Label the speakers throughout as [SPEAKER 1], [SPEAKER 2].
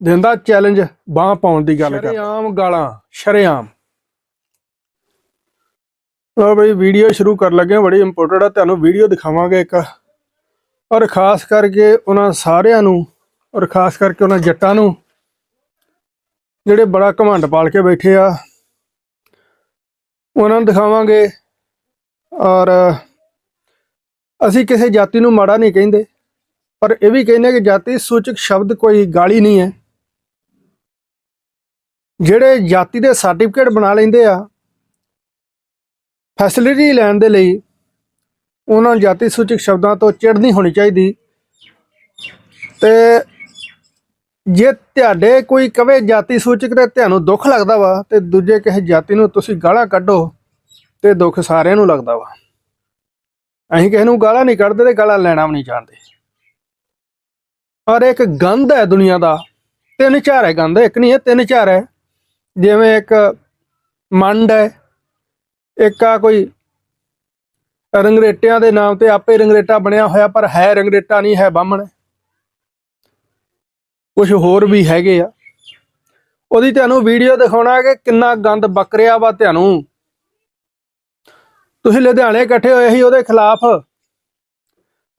[SPEAKER 1] ਦਿੰਦਾ ਚੈਲੰਜ ਬਾਹ ਪਾਉਣ ਦੀ ਗੱਲ ਕਰ। ਸ਼ਰੇਆਮ ਗਾਲਾਂ ਸ਼ਰੇਆਮ। ਲੋ ਬਈ ਵੀਡੀਓ ਸ਼ੁਰੂ ਕਰ ਲੱਗੇ ਬੜੀ ਇੰਪੋਰਟੈਂਟ ਆ ਤੁਹਾਨੂੰ ਵੀਡੀਓ ਦਿਖਾਵਾਂਗੇ ਇੱਕ। ਔਰ ਖਾਸ ਕਰਕੇ ਉਹਨਾਂ ਸਾਰਿਆਂ ਨੂੰ ਔਰ ਖਾਸ ਕਰਕੇ ਉਹਨਾਂ ਜੱਟਾਂ ਨੂੰ ਜਿਹੜੇ ਬੜਾ ਘਮੰਡ ਪਾਲ ਕੇ ਬੈਠੇ ਆ। ਉਹਨਾਂ ਨੂੰ ਦਿਖਾਵਾਂਗੇ। ਔਰ ਅਸੀਂ ਕਿਸੇ ਜਾਤੀ ਨੂੰ ਮਾੜਾ ਨਹੀਂ ਕਹਿੰਦੇ ਪਰ ਇਹ ਵੀ ਕਹਿੰਦੇ ਕਿ ਜਾਤੀ ਸੂਚਕ ਸ਼ਬਦ ਕੋਈ ਗਾਲੀ ਨਹੀਂ ਹੈ। ਜਿਹੜੇ ਜਾਤੀ ਦੇ ਸਰਟੀਫਿਕੇਟ ਬਣਾ ਲੈਂਦੇ ਆ ਫੈਸਿਲਿਟੀ ਲੈਣ ਦੇ ਲਈ ਉਹਨਾਂ ਨੂੰ ਜਾਤੀ ਸੂਚਕ ਸ਼ਬਦਾਂ ਤੋਂ ਚਿੜ ਨਹੀਂ ਹੋਣੀ ਚਾਹੀਦੀ। ਤੇ ਜੇ ਤੁਹਾਡੇ ਕੋਈ ਕਵੇ ਜਾਤੀ ਸੂਚਕ ਤੇ ਤੁਹਾਨੂੰ ਦੁੱਖ ਲੱਗਦਾ ਵਾ, ਤੇ ਦੂਜੇ ਕਿਸੇ ਜਾਤੀ ਨੂੰ ਤੁਸੀਂ ਗਾਲਾਂ ਕੱਢੋ ਤੇ ਦੁੱਖ ਸਾਰਿਆਂ ਨੂੰ ਲੱਗਦਾ ਵਾ। ਅਸੀਂ ਕਿਸੇ ਨੂੰ ਗਾਲਾਂ ਨਹੀਂ ਕੱਢਦੇ ਤੇ ਗਾਲਾਂ ਲੈਣਾ ਵੀ ਨਹੀਂ ਜਾਣਦੇ ਔਰ ਇੱਕ ਗੰਧ ਹੈ ਦੁਨੀਆ ਦਾ। ਤਿੰਨ ਚਾਰ ਹੈ ਗੰਧ, ਇੱਕ ਨਹੀਂ ਹੈ, ਤਿੰਨ ਚਾਰ ਹੈ। ਜਿਵੇਂ ਇੱਕ ਮੰਡ ਹੈ, ਇੱਕ ਆ ਕੋਈ ਰੰਗਰੇਟਿਆਂ ਦੇ ਨਾਮ ਤੇ ਆਪੇ ਰੰਗਰੇਟਾ ਬਣਿਆ ਹੋਇਆ, ਪਰ ਹੈ ਰੰਗਰੇਟਾ ਨਹੀਂ, ਹੈ ਬਾਹਮਣ। ਕੁਝ ਹੋਰ ਵੀ ਹੈਗੇ ਆ। ਉਹਦੀ ਤੁਹਾਨੂੰ ਵੀਡੀਓ ਦਿਖਾਉਣਾ ਕਿ ਕਿੰਨਾ ਗੰਦ ਬਕ ਵਾ ਤੁਹਾਨੂੰ। ਤੁਸੀਂ ਲੁਧਿਆਣੇ ਇਕੱਠੇ ਹੋਏ ਸੀ, ਉਹਦੇ ਖਿਲਾਫ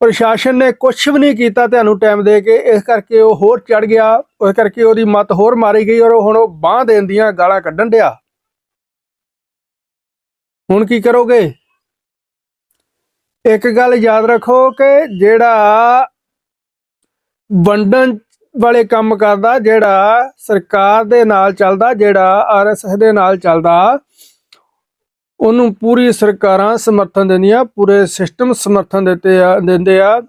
[SPEAKER 1] ਪ੍ਰਸ਼ਾਸਨ ਨੇ ਕੁਝ ਵੀ ਨਹੀਂ ਕੀਤਾ ਤੁਹਾਨੂੰ ਟਾਈਮ ਦੇ ਕੇ। ਇਸ ਕਰਕੇ ਉਹ ਹੋਰ ਚੜ ਗਿਆ। ਉਸ ਕਰਕੇ ਉਹਦੀ ਮੱਤ ਹੋਰ ਮਾਰੀ ਗਈ ਔਰ ਉਹ ਹੁਣ ਉਹ ਬਾਹ ਦੇਣ ਦੀਆਂ ਗਾਲਾਂ ਕੱਢਣ ਡਿਆ। ਹੁਣ ਕੀ ਕਰੋਗੇ? ਇੱਕ ਗੱਲ ਯਾਦ ਰੱਖੋ ਕਿ ਜਿਹੜਾ ਵੰਡਣ ਵਾਲੇ ਕੰਮ ਕਰਦਾ, ਜਿਹੜਾ ਸਰਕਾਰ ਦੇ ਨਾਲ ਚੱਲਦਾ, ਜਿਹੜਾ ਆਰਐਸਐਸ ਦੇ ਨਾਲ ਚੱਲਦਾ ਉਹਨੂੰ ਪੂਰੀ ਸਰਕਾਰਾਂ ਸਮਰਥਨ ਦਿੰਦੀਆਂ, ਪੂਰੇ ਸਿਸਟਮ ਸਮਰਥਨ ਦਿੱਤੇ ਆ, ਦਿੰਦੇ ਆ।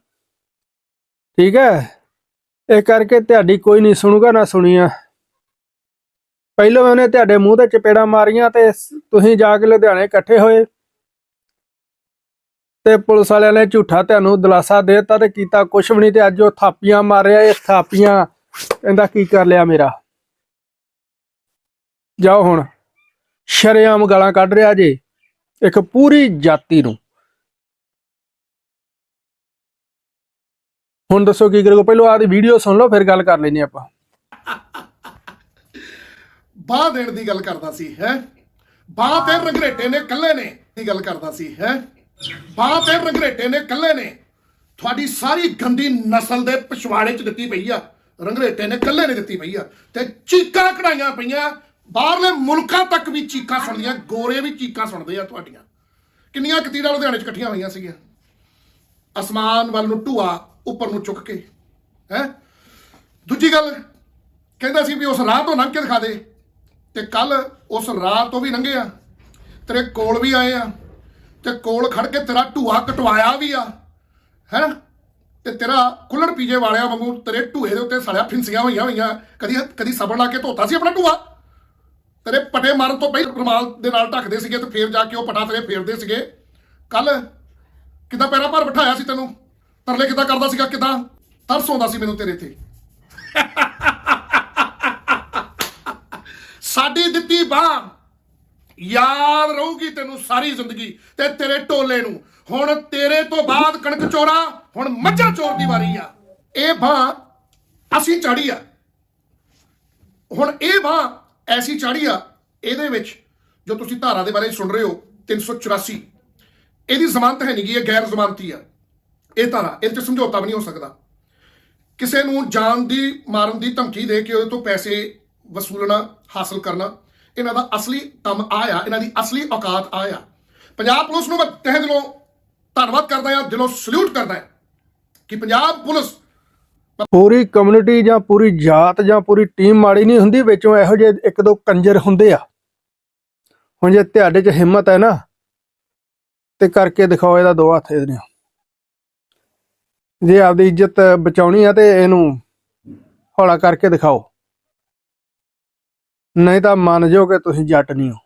[SPEAKER 1] ਠੀਕ ਹੈ? ਇਹ ਕਰਕੇ ਤੁਹਾਡੀ ਕੋਈ ਨਹੀਂ ਸੁਣੂਗਾ, ਨਾ ਸੁਣੀਆਂ। ਪਹਿਲਾਂ ਉਹਨੇ ਤੁਹਾਡੇ ਮੂੰਹ ਤੇ ਚਪੇੜਾਂ ਮਾਰੀਆਂ ਤੇ ਤੁਸੀਂ ਜਾ ਕੇ ਲੁਧਿਆਣੇ ਇਕੱਠੇ ਹੋਏ। ਤੇ ਪੁਲਿਸ ਵਾਲਿਆਂ ਨੇ ਝੂਠਾ ਤੁਹਾਨੂੰ ਦਿਲਾਸਾ ਦੇ ਦਿੱਤਾ ਤੇ ਕੀਤਾ ਕੁਛ ਵੀ ਨਹੀਂ ਤੇ ਅੱਜ ਉਹ ਥਾਪੀਆਂ ਮਾਰਿਆ ਇਹ ਥਾਪੀਆਂ। ਕਹਿੰਦਾ, ਕੀ ਕਰ ਲਿਆ ਮੇਰਾ? ਜਾਓ ਹੁਣ। ਸ਼ਰੇਆਮ ਗਾਲਾਂ ਕੱਢ ਰਿਹਾ ਜੇ, ਇੱਕ ਪੂਰੀ ਜਾਤੀ ਨੂੰ। ਹੁਣ ਦੱਸੋ ਕੀ ਕਰੋਗੇ? ਪਹਿਲਾਂ ਆਦੀ ਵੀਡੀਓ ਸੁਣ ਲਓ, ਫਿਰ ਗੱਲ ਕਰ ਲੈਣੀ ਆਪਾਂ।
[SPEAKER 2] ਬਾਹ ਦੇਣ ਦੀ ਗੱਲ ਕਰਦਾ ਸੀ, ਹੈ? ਬਾਹ ਤੇ ਰੰਗਰੇਟੇ ਨੇ ਕੱਲੇ ਨੇ ਦੀ ਗੱਲ ਕਰਦਾ ਸੀ, ਹੈ? ਬਾਹ ਤੇ ਰੰਗਰੇਟੇ ਨੇ ਕੱਲੇ ਨੇ। ਤੁਹਾਡੀ ਸਾਰੀ ਗੰਦੀ ਨਸਲ ਦੇ ਪਿਛਵਾੜੇ ਚ ਦਿੱਤੀ ਪਈ ਆ। ਰੰਗਰੇਟੇ ਨੇ ਕੱਲੇ ਨੇ ਦਿੱਤੀ ਪਈ ਆ। ਤੇ ਚੀਕਾਂ ਕਢਾਈਆਂ ਪਈਆਂ ਬਾਹਰਲੇ ਮੁਲਕਾਂ ਤੱਕ ਵੀ ਚੀਕਾਂ ਸੁਣਦੀਆਂ, ਗੋਰੇ ਵੀ ਚੀਕਾਂ ਸੁਣਦੇ ਆ ਤੁਹਾਡੀਆਂ। ਕਿੰਨੀਆਂ ਕਤੀੜਾਂ ਲੁਧਿਆਣੇ ਚ ਇਕੱਠੀਆਂ ਹੋਈਆਂ ਸੀਗੀਆਂ। ਅਸਮਾਨ ਵੱਲ ਨੂੰ ਢੂਆ, ਉੱਪਰ ਨੂੰ ਚੁੱਕ ਕੇ, ਹੈ? ਦੂਜੀ ਗੱਲ, ਕਹਿੰਦਾ ਸੀ ਵੀ ਉਸ ਰਾਹ ਤੋਂ ਲੰਘ ਕੇ ਦਿਖਾ ਦੇ, ਤੇ ਕੱਲ ਉਸ ਰਾਹ ਤੋਂ ਵੀ ਲੰਘੇ ਆ। ਤੇਰੇ ਕੋਲ ਵੀ ਆਏ ਆ, ਤੇ ਕੋਲ ਖੜ ਕੇ ਤੇਰਾ ਢੂਆ ਕਟਵਾਇਆ ਵੀ ਆ, ਹੈ? ਤੇ ਤੇਰਾ ਕੁੱਲੜ ਪੀਜੇ ਵਾਲਿਆਂ ਵਾਂਗੂ ਤੇਰੇ ਢੂਏ ਦੇ ਉੱਤੇ ਸੜਿਆ ਫਿੰਸੀਆਂ ਹੋਈਆਂ ਹੋਈਆਂ, ਕਦੀ ਕਦੀ ਸਬਰ ਲਾ ਕੇ ਧੋਤਾ ਸੀ ਆਪਣਾ ਢੂਆ? ਤੇਰੇ ਪਟੇ ਮਾਰਨ ਤੋਂ ਪਹਿਲਾਂ ਰੁਮਾਲ ਦੇ ਨਾਲ ਢੱਕਦੇ ਸੀਗੇ ਤੇ ਫੇਰ ਜਾ ਕੇ ਉਹ ਪਟਾ ਤੇਰੇ ਫੇਰਦੇ ਸੀਗੇ। ਕੱਲ ਕਿਦਾਂ ਪੈਰਾ ਭਰ ਬਿਠਾਇਆ ਸੀ ਤੈਨੂੰ? ਤਰਲੇ ਕਿਦਾਂ ਕਰਦਾ ਸੀਗਾ, ਕਿਦਾਂ? ਤਰਸ ਆਉਂਦਾ ਸੀ ਮੈਨੂੰ ਤੇਰੇ ਤੇ। ਸਾਡੀ ਦਿੱਤੀ ਬਾਹ। ਯਾਦ ਰਹੂਗੀ ਤੈਨੂੰ ਸਾਰੀ ਜ਼ਿੰਦਗੀ ਤੇ ਤੇਰੇ ਟੋਲੇ ਨੂੰ। ਹੁਣ ਤੇਰੇ ਤੋਂ ਬਾਅਦ ਕਣਕ ਚੋਰਾ, ਹੁਣ ਮੱਝਾਂ ਚੋਰ ਦੀ ਵਾਰੀ ਆ। ਇਹ ਬਾਹ ਅਸੀਂ ਚੜੀ ਆ। ਹੁਣ ਇਹ ਬਾਹ ਐਸੀ ਚਾੜੀ ਆ ਇਹਦੇ ਵਿੱਚ ਜੋ ਤੁਸੀਂ ਧਾਰਾ ਦੇ ਬਾਰੇ ਸੁਣ ਰਹੇ ਹੋ 384 ਇਹਦੀ ਜ਼ਮਾਨਤ ਹੈ ਨਹੀਂ ਗੀ, ਇਹ ਗੈਰ ਜ਼ਮਾਨਤੀ ਆ। ਇਹ ਧਾਰਾ ਇਹ ਤੇ ਸਮਝੌਤਾ ਵੀ ਨਹੀਂ ਹੋ ਸਕਦਾ। ਕਿਸੇ ਨੂੰ ਜਾਨ ਦੀ, ਮਾਰਨ ਦੀ ਧਮਕੀ ਦੇ ਕੇ ਉਹਦੇ ਤੋਂ ਪੈਸੇ ਵਸੂਲਣਾ, ਹਾਸਲ ਕਰਨਾ, ਇਹਨਾਂ ਦਾ ਅਸਲੀ ਕੰਮ ਆ ਇਹਨਾਂ ਦੀ ਅਸਲੀ ਔਕਾਤ ਆ ਪੰਜਾਬ ਪੁਲਿਸ ਨੂੰ ਮੈਂ ਤਹਿ ਦਿਲੋਂ ਧੰਨਵਾਦ ਕਰਦਾ ਹਾਂ, ਦਿਲੋਂ ਸਲੂਟ ਕਰਦਾ ਹਾਂ ਕਿ ਪੰਜਾਬ ਪੁਲਿਸ
[SPEAKER 1] ਪੂਰੀ ਕਮਿਊਨਿਟੀ ਜਾਂ ਪੂਰੀ ਜਾਤ ਜਾਂ ਪੂਰੀ ਟੀਮ ਮਾੜੀ ਨਹੀਂ ਹੁੰਦੀ, ਵਿੱਚੋਂ ਇਹੋ ਜਿਹੇ ਇੱਕ ਦੋ ਕੰਜਰ ਹੁੰਦੇ ਆ। ਹੁਣ ਜੇ ਤੁਹਾਡੇ 'ਚ ਹਿੰਮਤ ਹੈ ਨਾ, ਤੇ ਕਰਕੇ ਦਿਖਾਓ ਇਹਦਾ ਦੋ ਹੱਥ ਇਹਦੇ ਜੇ ਆਪਦੀ ਇੱਜ਼ਤ ਬਚਾਉਣੀ ਆ ਤੇ ਇਹਨੂੰ ਹੌਲਾ ਕਰਕੇ ਦਿਖਾਓ। ਨਹੀਂ ਤਾਂ ਮੰਨ ਜਾਓ ਕਿ ਤੁਸੀਂ ਜੱਟ ਨਹੀਂ ਹੋ।